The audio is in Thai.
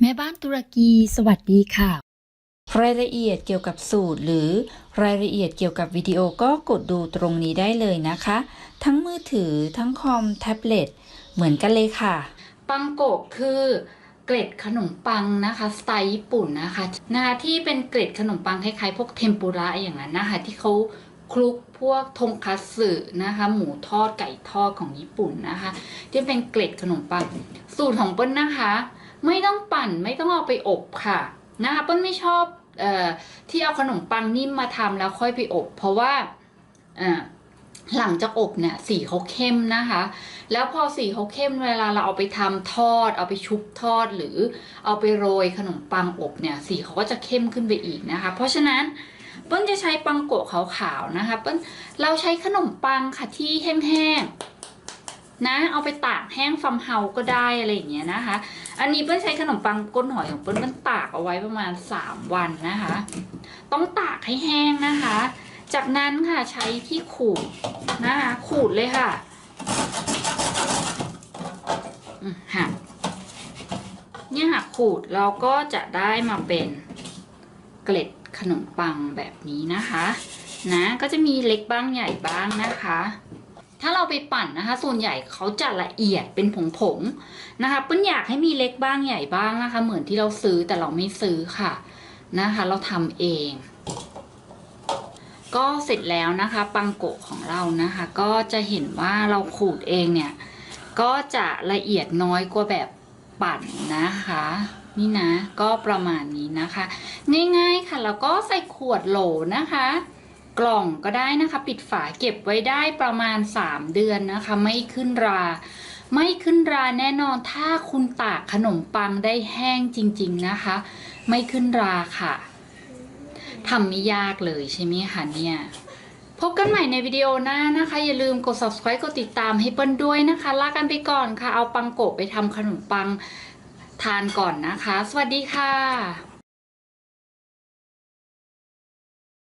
แม่บ้านตุรกีสวัสดีค่ะ รายละเอียดเกี่ยวกับสูตร หรือรายละเอียดเกี่ยวกับวิดีโอก็กดดูตรงนี้ได้เลยนะคะ ทั้งมือถือทั้งคอมแท็บเล็ตเหมือนกันเลยค่ะ ปังโกะคือเกล็ดขนมปังนะคะสไตล์ญี่ปุ่นนะคะนะคะที่เป็นเกล็ดขนมปังคล้ายๆ พวกเทมปุระอย่างนั้นนะคะที่เขาคลุกพวกทงคัตสึนะคะ หมูทอดไก่ทอดของญี่ปุ่นนะคะ ที่เป็นเกล็ดขนมปังสูตรของเปิ้ลนะคะ ไม่ต้องปั่นไม่ต้องเอาไปอบค่ะนะคะเปิ้ลไม่ชอบออที่เอาขนมปังนิ่มมาทำแล้วค่อยไปอบ เพราะว่าหลังจากอบเนี่ยสีเขาเข้มนะคะ แล้วพอสีเขาเข้มเวลาเราเอาไปทำทอด เอาไปชุบทอดหรือเอาไปโรยขนมปังอบเนี่ยสีเขาก็จะเข้มขึ้นไปอีกนะคะ เพราะฉะนั้นเปิ้ลจะใช้ปังโกะขาวๆนะคะเปิ้ลเราใช้ขนมปังค่ะที่แห้งๆ นะเอาไปตากแห้งฟัมเฮาก็ได้อะไรอย่างเงี้ยนะคะ อันนี้เปิ้ลใช้ขนมปังก้นหอยของเปิ้ลเปิ้ลตากเอาไว้ประมาณ 3 วันนะคะ ต้องตากให้แห้งนะคะ จากนั้นค่ะใช้ที่ขูดนะคะขูดเลยค่ะหักเนี่ยหักขูดเราก็จะได้มาเป็นเกล็ดขนมปังแบบนี้นะคะ นะก็จะมีเล็กบ้างใหญ่บ้างนะคะ ถ้าเราไปปั่นนะคะ ส่วนใหญ่เขาจะละเอียดเป็นผงๆนะคะเปิ้ลอยากให้มีเล็กบ้างใหญ่บ้างนะคะ เหมือนที่เราซื้อแต่เราไม่ซื้อค่ะนะคะ เราทำเอง ก็เสร็จแล้วนะคะ ปังโกะของเรานะคะ ก็จะเห็นว่าเราขูดเองเนี่ย ก็จะละเอียดน้อยกว่าแบบปั่นนะคะ นี่นะก็ประมาณนี้นะคะ ง่ายๆค่ะแล้วก็ใส่ขวดโหลนะคะ กล่องก็ได้นะคะ ปิดฝาเก็บไว้ได้ประมาณ 3 เดือนนะคะ ไม่ขึ้นรา ไม่ขึ้นราแน่นอนถ้าคุณตากขนมปังได้แห้งจริงๆนะคะ ไม่ขึ้นราค่ะทำไม่ยากเลยใช่ไหมคะเนี่ยพบกันใหม่ในวิดีโอหน้านะคะ อย่าลืมกด subscribe กดติดตามให้เปิ้ลด้วยนะคะลากันไปก่อนค่ะ เอาปังโกะไปทำขนมปังทานก่อนนะคะ สวัสดีค่ะ